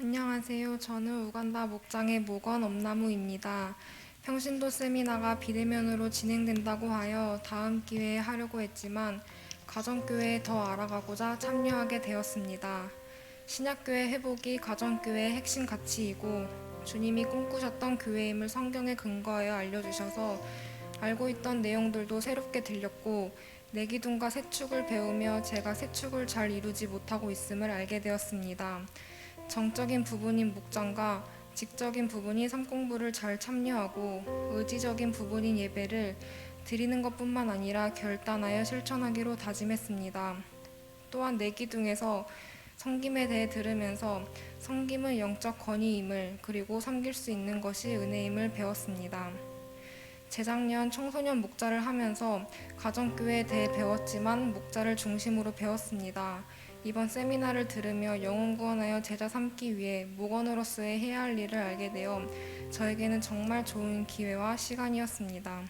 안녕하세요. 저는 우간다 목장의 목원 엄나무입니다. 평신도 세미나가 비대면으로 진행된다고 하여 다음 기회에 하려고 했지만 가정교회에 더 알아가고자 참여하게 되었습니다. 신약교회 회복이 가정교회의 핵심 가치이고 주님이 꿈꾸셨던 교회임을 성경에 근거하여 알려주셔서 알고 있던 내용들도 새롭게 들렸고 내기둥과 세축을 배우며 제가 세축을 잘 이루지 못하고 있음을 알게 되었습니다. 정적인 부분인 목장과 직적인 부분인 삼공부를 잘 참여하고 의지적인 부분인 예배를 드리는 것뿐만 아니라 결단하여 실천하기로 다짐했습니다. 또한 내 기둥에서 성김에 대해 들으면서 성김은 영적 권위임을 그리고 섬길 수 있는 것이 은혜임을 배웠습니다. 재작년 청소년 목자를 하면서 가정교회에 대해 배웠지만 목자를 중심으로 배웠습니다. 이번 세미나를 들으며 영혼 구원하여 제자 삼기 위해 목원으로서의 해야 할 일을 알게 되어 저에게는 정말 좋은 기회와 시간이었습니다.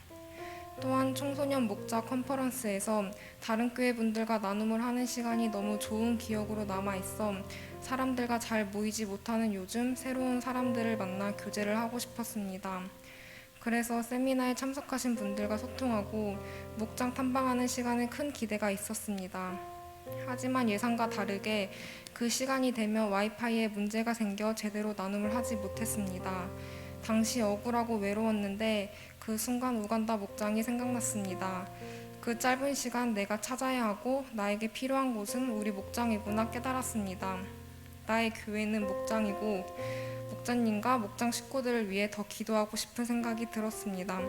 또한 청소년 목자 컨퍼런스에서 다른 교회 분들과 나눔을 하는 시간이 너무 좋은 기억으로 남아 있어 사람들과 잘 모이지 못하는 요즘 새로운 사람들을 만나 교제를 하고 싶었습니다. 그래서 세미나에 참석하신 분들과 소통하고 목장 탐방하는 시간에 큰 기대가 있었습니다. 하지만 예상과 다르게 그 시간이 되면 와이파이에 문제가 생겨 제대로 나눔을 하지 못했습니다. 당시 억울하고 외로웠는데 그 순간 우간다 목장이 생각났습니다. 그 짧은 시간 내가 찾아야 하고 나에게 필요한 곳은 우리 목장이구나 깨달았습니다. 나의 교회는 목장이고 목자님과 목장 식구들을 위해 더 기도하고 싶은 생각이 들었습니다.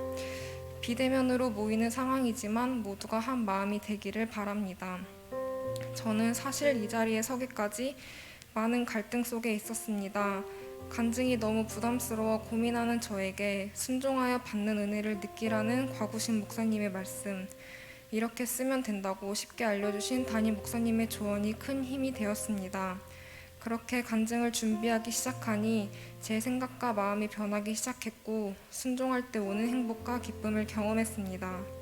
비대면으로 모이는 상황이지만 모두가 한 마음이 되기를 바랍니다. 저는 사실 이 자리에 서기까지 많은 갈등 속에 있었습니다. 간증이 너무 부담스러워 고민하는 저에게 순종하여 받는 은혜를 느끼라는 과구신 목사님의 말씀. 이렇게 쓰면 된다고 쉽게 알려주신 담임 목사님의 조언이 큰 힘이 되었습니다. 그렇게 간증을 준비하기 시작하니 제 생각과 마음이 변하기 시작했고 순종할 때 오는 행복과 기쁨을 경험했습니다.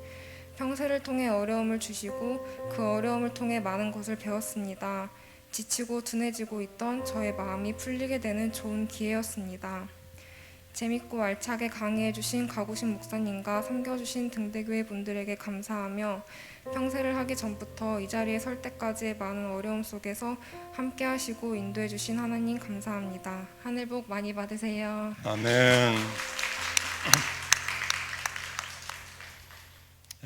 평세를 통해 어려움을 주시고 그 어려움을 통해 많은 것을 배웠습니다. 지치고 둔해지고 있던 저의 마음이 풀리게 되는 좋은 기회였습니다. 재밌고 알차게 강의해 주신 가구신 목사님과 섬겨 주신 등대교회 분들에게 감사하며 평세를 하기 전부터 이 자리에 설 때까지의 많은 어려움 속에서 함께 하시고 인도해 주신 하나님 감사합니다. 하늘 복 많이 받으세요. 아멘.